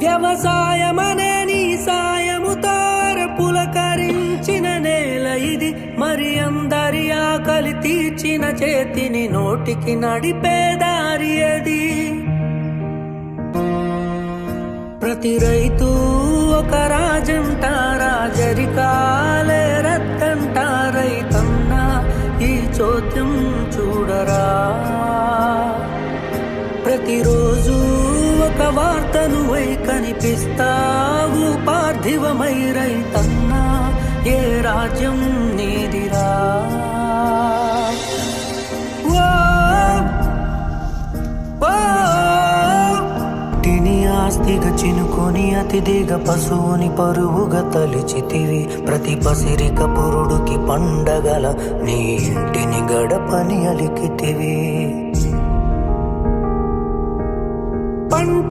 వ్యవసాయమనే నీ సాయముతో పులకరించిన నేల ఇది. మరి అందరి ఆకలి తీర్చిన చేతిని నోటికి నడిపే దారి అది ప్రతి రైతు ఒక రాజంట రాజరికాలే రత్తంట రైతన్న ఈ చోద్యం చూడరా. ప్రతిరోజు ఒక వార్తను కనిపిస్తావు పార్థివమై రైతన్నా ఏ రాజ్యం నీదిరా? ఆస్తిగా చినుకొని అతిథిగా పశువుని పరువుగా తలిచితివి. ప్రతి పసిరిక పురుడుకి పండగల నీ ఇంటిని గడపని అలికితివి. பண்